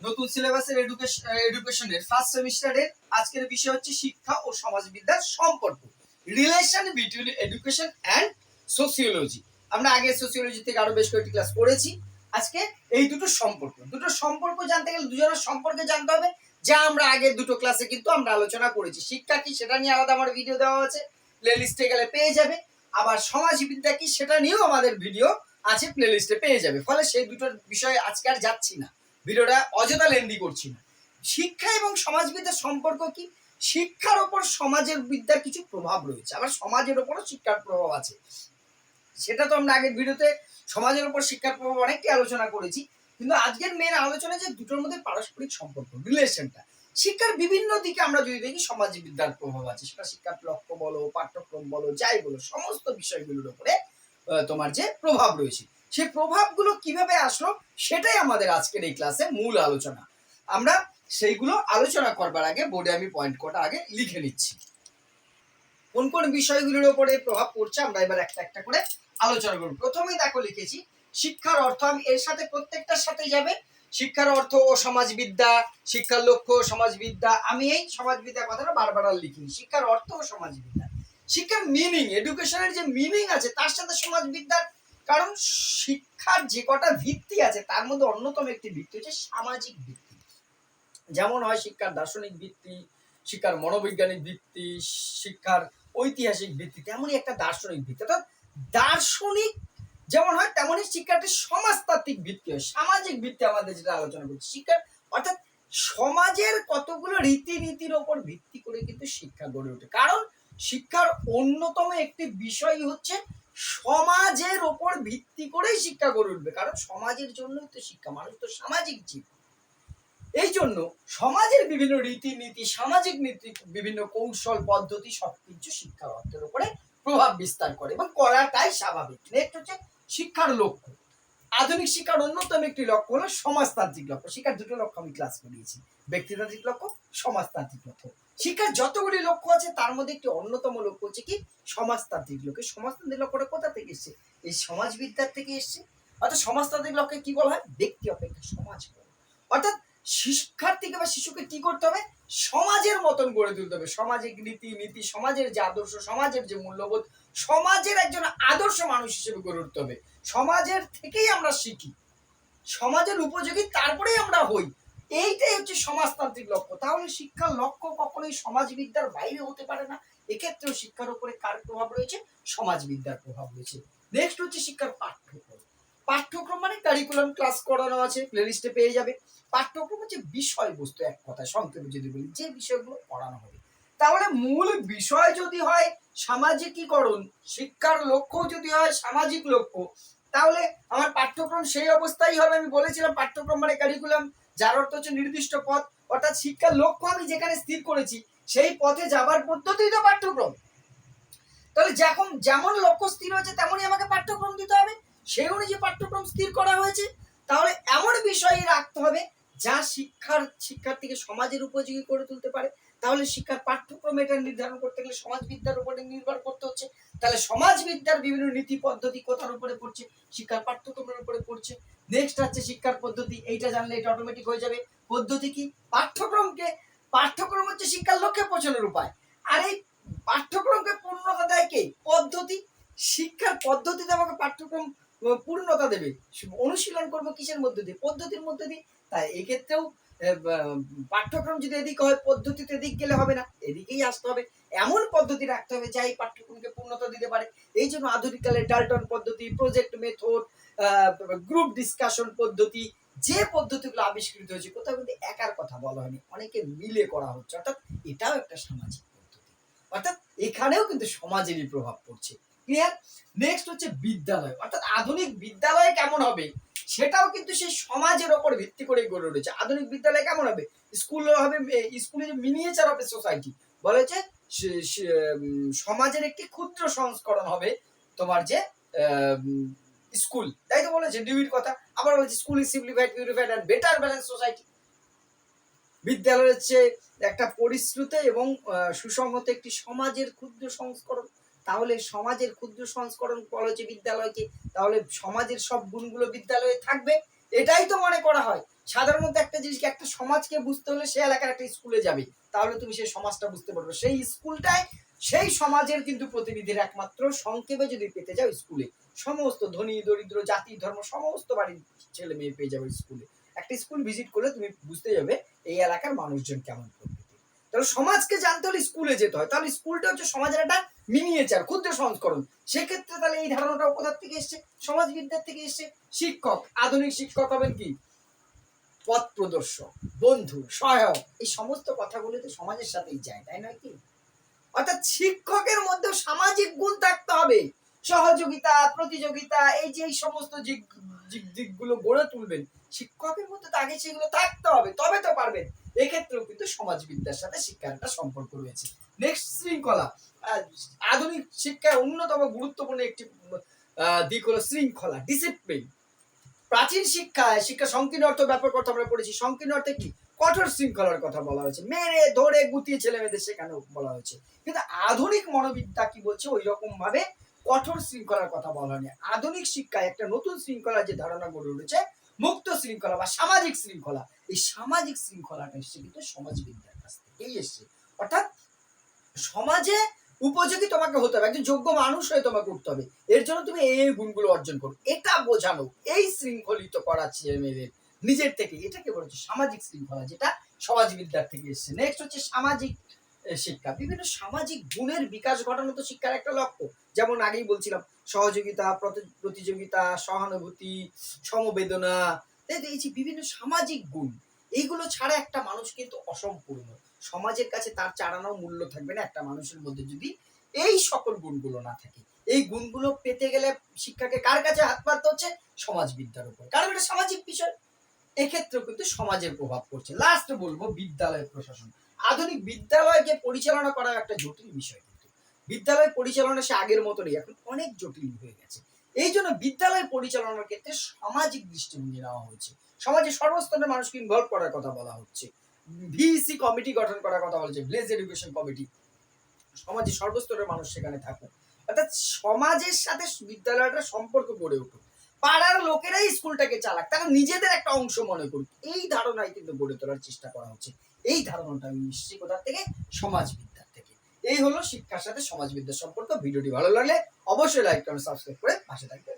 নতুন সিলেবাসের এডুকেশন এডুকেশনের ফার্স্ট সেমিস্টারের আজকের বিষয় হচ্ছে শিক্ষা ও সমাজবিদ্যার সম্পর্ক। Relation between education and sociology আমরা আগে সোসিওলজি থেকে আরও বেশ কয়েকটি ক্লাস আজকে এই দুটো সম্পর্ক। দুটো সম্পর্ক জানতে গেলে দুজনের সম্পর্কে জানতে হবে, যা আমরা আগের দুটো ক্লাসে কিন্তু আমরা আলোচনা করেছি। শিক্ষা কি সেটা নিয়ে আলাদা আমার ভিডিও দেওয়া আছে। গেলে পেয়ে যাবে। আবার সমাজবিদ্যা কি সেটা নিয়েও আমাদের ভিডিও আছে প্লে লিস্টে পেয়ে যাবে। ফলে সেই দুটোর বিষয়ে আজকে আর যাচ্ছি না। ভিডিওটা অযথা লেন্দি করছি না। শিক্ষা এবং সমাজবিদ্যার সম্পর্ক কি? শিক্ষার ওপর সমাজের বিদ্যার কিছু প্রভাব রয়েছে। আবার সমাজের ওপরও শিক্ষার প্রভাব আছে। সেটা তো আমরা আগের ভিডিওতে সমাজের ওপর শিক্ষার প্রভাব অনেকটি আলোচনা করেছি। কিন্তু আজকের মেন আলোচনা যে দুটোর মধ্যে পারস্পরিক সম্পর্ক রিলেশনটা শিক্ষার বিভিন্ন দিকে আমরা যদি দেখি, সমাজবিদ্যার প্রভাব আছে। সেটা শিক্ষার লক্ষ্য বলো, পাঠ্যক্রম বলো, যাই বলো, সমস্ত বিষয়গুলোর উপরে তোমার যে প্রভাব রয়েছে। সেই প্রভাবগুলো কীভাবে আসলো, সেটাই আমাদের আজকের এই ক্লাসে মূল আলোচনা। আমরা সেইগুলো আলোচনা করবার আগে বোর্ডে আমি পয়েন্ট কটা আগে লিখে নিচ্ছি। কোন কোন বিষয়গুলোর উপরে প্রভাব পড়ছে, আমরা এবার একটা একটা করে আলোচনা করব। প্রথমেই দেখো লিখেছি, শিক্ষার অর্থ আমি এর সাথে প্রত্যেকটার সাথে যাবে। শিক্ষার অর্থ ও সমাজবিদ্যা, শিক্ষার লক্ষ্য সমাজবিদ্যা। আমি এই সমাজবিদ্যা কথাটা বারবার লিখিনি। শিক্ষার অর্থ ও সমাজবিদ্যা। শিক্ষার মিনিং এডুকেশনের যে মিনিং আছে, তার সাথে সমাজবিদ্যার কারণ শিক্ষার যে কটা ভিত্তি আছে, তার মধ্যে অন্যতম একটি ভিত্তি হচ্ছে সামাজিক ভিত্তি। যেমন হয় শিক্ষার দার্শনিক ভিত্তি, শিক্ষার মনোবৈজ্ঞানিক ভিত্তি, শিক্ষার ঐতিহাসিক ভিত্তি, তেমনই একটা দার্শনিক ভিত্তি। অর্থাৎ দার্শনিক যেমন হয়, তেমনই শিক্ষার একটা সমাজতাত্ত্বিক ভিত্তি হয়। সামাজিক ভিত্তি আমাদের যেটা আলোচনা করছি, শিক্ষার অর্থাৎ সমাজের কতগুলো রীতিনীতির ওপর ভিত্তি করে কিন্তু শিক্ষা গড়ে ওঠে। কারণ শিক্ষার অন্যতম একটি বিষয় হচ্ছে সমাজের ওপর ভিত্তি করেই শিক্ষা গড়ে উঠবে। কারণ সমাজের জন্যই তো শিক্ষা, মানুষ তো সামাজিক জীব। এই জন্য সমাজের বিভিন্ন রীতিনীতি, সামাজিক নীতি, বিভিন্ন কৌশল, পদ্ধতি সবকিছু শিক্ষার অর্থের উপরে প্রভাব বিস্তার করে এবং করাটাই স্বাভাবিক। নেক্সট হচ্ছে শিক্ষার লক্ষ্য। আধুনিক শিক্ষার অন্যতম একটি লক্ষ্য হলো সমাজতান্ত্রিক লক্ষ্য। শিক্ষার দুটো লক্ষ্য আমি ক্লাস করিয়েছি। ব্যক্তিতান্ত্রিক লক্ষ্য, সমাজতান্ত্রিক লক্ষ্য। শিক্ষার যতগুলি লক্ষ্য আছে, তার মধ্যে একটি অন্যতম লক্ষ্য হচ্ছে কি? সমাজতান্ত্রিক লক্ষ্য। সমাজতান্ত্রিক লক্ষ্যটা কোথা থেকে এসছে? এই সমাজবিদ্যার থেকে এসছে। অর্থাৎ সমাজতান্ত্রিক লক্ষ্যে কি বলা হয়? ব্যক্তি অপেক্ষা সমাজ। অর্থাৎ শিক্ষার্থীকে বা শিশুকে কি করতে হবে? সমাজের মতন গড়ে তুলতে হবে। সামাজিক রীতি নীতি, সমাজের যে আদর্শ, সমাজের যে মূল্যবোধ, সমাজের একজন আদর্শ মানুষ হিসেবে গড়ে উঠতে হবে। সমাজের থেকেই আমরা শিখি। সমাজের উপযোগী, তারপরেই আমরা হই। এইটাই হচ্ছে সমাজতান্ত্রিক লক্ষ্য। তাহলে শিক্ষার লক্ষ্য কখনোই সমাজবিদ্যার বাইরে হতে পারে না। এক্ষেত্রেও শিক্ষার উপরে কার প্রভাব রয়েছে? সমাজবিদ্যার প্রভাব রয়েছে। নেক্সট হচ্ছে শিক্ষার পাঠ্যক্রম। পাঠ্যক্রম মানে কারিকুলাম ক্লাস করানো আছে প্লেলিস্টে পেয়ে যাবে। পাঠ্যক্রম হচ্ছে বিষয়বস্তু এক কথায়, সংক্ষেপে যদি বলি, যে বিষয়গুলো পড়ানো হবে। তাহলে মূল বিষয় যদি হয় সামাজিকীকরণ, শিক্ষার লক্ষ্য যদি হয় সামাজিক লক্ষ্য, তাহলে আমার পাঠ্যক্রম সেই অবস্থাই হবে, আমি বলেছিলাম পাঠ্যক্রম মানে কারিকুলাম যার অর্থ হচ্ছে নির্দিষ্ট পথ, অর্থাৎ শিক্ষার লক্ষ্য আমি যেখানে স্থির করেছি, সেই পথে যাবার পদ্ধতি তো পাঠ্যক্রম। তাহলে যখন যেমন লক্ষ্য স্থির হয়েছে, তেমনই আমাকে পাঠ্যক্রম দিতে হবে। সেই অনুযায়ী পাঠ্যক্রম স্থির করা হয়েছে, তাহলে এমন বিষয় রাখতে হবে যা শিক্ষার, শিক্ষার্থীকে সমাজের উপযোগী করে তুলতে পারে। তাহলে শিক্ষার পাঠ্যক্রম এটা নির্ধারণ করতে গেলে সমাজবিদ্যার উপরে নির্ভর করতে হচ্ছে। তাহলে সমাজবিদ্যার বিভিন্ন নীতি, পদ্ধতি কোথার উপরে পড়ছে, শিক্ষার পাঠ্যক্রমের উপরে পড়ছে। নেক্সট হচ্ছে শিক্ষার পদ্ধতি, এইটা জানলে এটা অটোমেটিক হয়ে যাবে। পদ্ধতি কি? পাঠ্যক্রমকে, পাঠ্যক্রম হচ্ছে শিক্ষার লক্ষ্যে পৌঁছানোর উপায়। আর এই পাঠ্যক্রমকে পূর্ণতা দেয় কে? পদ্ধতি। শিক্ষার পদ্ধতিতে আমাকে পাঠ্যক্রম পূর্ণতা দেবে। অনুশীলন করব কিসের মধ্যে দিয়ে? পদ্ধতির মধ্যে দিয়ে। তাই এক্ষেত্রেও পাঠ্যক্রম যদি এদিকে হয়, পদ্ধতিতে এদিক গেলে হবে না। এদিকেই আসতে হবে। এমন পদ্ধতি রাখতে হবে যা এই পাঠ্যক্রমকে পূর্ণতা দিতে পারে। এই জন্য আধুনিককালে ডাল্টন পদ্ধতি, প্রজেক্ট মেথড গ্রুপ ডিসকাশন পদ্ধতি, যে পদ্ধতিগুলো আবিষ্কৃত হয়েছে, কোথাও কিন্তু একার কথা বলা হয়নি। অনেকে মিলে করা হচ্ছে। অর্থাৎ এটাও একটা সামাজিক পদ্ধতি। অর্থাৎ এখানেও কিন্তু সমাজেরই প্রভাব পড়ছে। ক্লিয়ার নেক্সট হচ্ছে বিদ্যালয়। অর্থাৎ আধুনিক বিদ্যালয় কেমন হবে? সেটাও কিন্তু সেই সমাজের ওপর ভিত্তি করে গড়ে উঠেছে। আধুনিক বিদ্যালয় কেমন হবে? স্কুল হবে স্কুলে মিনিয়েচার অফ সোসাইটি বলে সে, সমাজের একটি ক্ষুদ্র সংস্করণ হবে তোমার যে স্কুল তাই তো বলেছে ডিউটির কথা। আবার বলেছে school is simplified purified and better balance society বিদ্যালয় হচ্ছে একটা পরিশ্রুত এবং সুসংহত একটি সমাজের ক্ষুদ্র সংস্করণ। তাহলে সমাজের ক্ষুদ্র সংস্করণ হচ্ছে বিদ্যালয়কে, তাহলে সমাজের সব গুণগুলো বিদ্যালয়ে থাকবে, এটাই তো মনে করা হয়। সাধারণত একটা জিনিসকে একটা সমাজকে বুঝতে হলে সে এলাকার একটা স্কুলে যাবে। তাহলে তুমি সেই সমাজটা বুঝতে পারবে। সেই স্কুলটায় সেই সমাজের কিন্তু প্রতিনিধির একমাত্র সংক্ষেপে যদি পেতে যাও স্কুলে সমস্ত ধনী, দরিদ্র, জাতি, ধর্ম, সমস্ত বাড়ির ছেলে মেয়ে পেয়ে যাবে স্কুলে একটা স্কুল ভিজিট করলে তুমি বুঝতে যাবে এই এলাকার মানুষজন কেমন প্রকৃতি তাহলে সমাজকে জানতে হলে স্কুলে যেতে হয়। তাহলে স্কুলটা হচ্ছে সমাজের একটা মিনিয়েচার ক্ষুদ্র সংস্করণ। সেক্ষেত্রে তাহলে এই ধারণাটা কোথা থেকে এসছে? সমাজবিদ্যার থেকে এসছে। শিক্ষক, আধুনিক শিক্ষক হবেন কি? পথ প্রদর্শক, বন্ধু, সহায়ক। এই সমস্ত কথাগুলো তো সমাজের সাথেই যায়, তাই নয় কি? অর্থাৎ শিক্ষকের মধ্যে সামাজিক গুণ থাকতে হবে। সহযোগিতা, প্রতিযোগিতা, এই যে এই সমস্ত দিক- দিক- দিকগুলো গড়ে তুলবেন, শিক্ষকের মধ্যে তো আগে সেগুলো থাকতে হবে, তবে তো পারবেন। এক্ষেত্রেও কিন্তু সমাজবিদ্যার সাথে শিক্ষার একটা সম্পর্ক রয়েছে। নেক্সট শৃঙ্খলা আধুনিক শিক্ষার অন্যতম গুরুত্বপূর্ণ একটি দিক হলো শৃঙ্খলা ডিসিপ্লিন প্রাচীন শিক্ষায় শিক্ষা সংকীর্ণ অর্থ ব্যাপক অর্থ আমরা পড়েছি। সংকীর্ণ অর্থে কি? কঠোর শৃঙ্খলার কথা বলা হয়েছে। মেরে, ধরে গুতিয়ে ছেলে মেয়েদের শেখানো বলা হয়েছে। কিন্তু আধুনিক মনোবিদ্যা কি বলছে? ওই রকম ভাবে কঠোর শৃঙ্খলার কথা বলা হয়নি। আধুনিক শিক্ষায় একটা নতুন শৃঙ্খলার যে ধারণা গড়ে উঠেছে, মুক্ত শৃঙ্খলা বা সামাজিক শৃঙ্খলা। এই সামাজিক শৃঙ্খলাটা এসছে কিন্তু সমাজবিদ্যার কাছ থেকেই এসছে। অর্থাৎ সমাজে উপযোগী তোমাকে হতে হবে, একজন যোগ্য মানুষ হয়ে তোমাকে উঠতে হবে। এর জন্য তুমি এই গুণগুলো অর্জন করো। এটা বোঝানো, এই শৃঙ্খলিত করা ছেলে মেয়েদের নিজের থেকে। এটাকে বলা হচ্ছে সামাজিক শৃঙ্খলা, যেটা সমাজবিদ্যার থেকে এসছে। নেক্সট হচ্ছে সামাজিক শিক্ষা। বিভিন্ন সামাজিক গুণের বিকাশ ঘটানো তো শিক্ষার একটা লক্ষ্য। যেমন আগেই বলছিলাম, সহযোগিতা, প্রতি- প্রতিযোগিতা, সহানুভূতি, সমবেদনা। এই যে, বিভিন্ন সামাজিক গুণ, এইগুলো ছাড়া একটা মানুষ কিন্তু অসম্পূর্ণ। সমাজের কাছে তার চারানো মূল্য থাকবে না একটা মানুষের মধ্যে যদি এই সকল গুণগুলো না থাকে। এই গুণগুলো পেতে গেলে শিক্ষাকে কার কাছে হাত পাততে হচ্ছে? সমাজবিদ্যার উপর। কারণ এটা সামাজিক বিষয়। এক্ষেত্রেও কিন্তু সমাজের প্রভাব পড়ছে। লাস্ট বলব বিদ্যালয় প্রশাসন। আধুনিক বিদ্যালয়কে পরিচালনা করা একটা জটিল বিষয় কিন্তু। বিদ্যালয় পরিচালনা সে আগের মতনই, এখন অনেক জটিল হয়ে গেছে। এই জন্য বিদ্যালয় পরিচালনার ক্ষেত্রে সামাজিক দৃষ্টিভঙ্গি নেওয়া হয়েছে। সমাজে সর্বস্তরের মানুষকে ইনভলভ করার কথা বলা হচ্ছে। ভিসি কমিটি গঠন করার কথা বলছে, ভিলেজ এডুকেশন কমিটি। সমাজে সর্বস্তরের মানুষ সেখানে থাকুক। অর্থাৎ সমাজের সাথে বিদ্যালয়টা সম্পর্ক গড়ে উঠুক। পাড়ার লোকেরাই স্কুলটাকে চালাক, তারা নিজেদের একটা অংশ মনে করুক। এই ধারণাই কিন্তু গড়ে তোলার চেষ্টা করা হচ্ছে। এই ধারণাটা আমি নিশ্চিত কোথা থেকে, সমাজবিদ্যার থেকে। এই হলো শিক্ষার সাথে সমাজবিদ্যার সম্পর্ক। ভিডিওটি ভালো লাগলে অবশ্যই লাইক কমেন্ট সাবস্ক্রাইব করে পাশে থাকবে।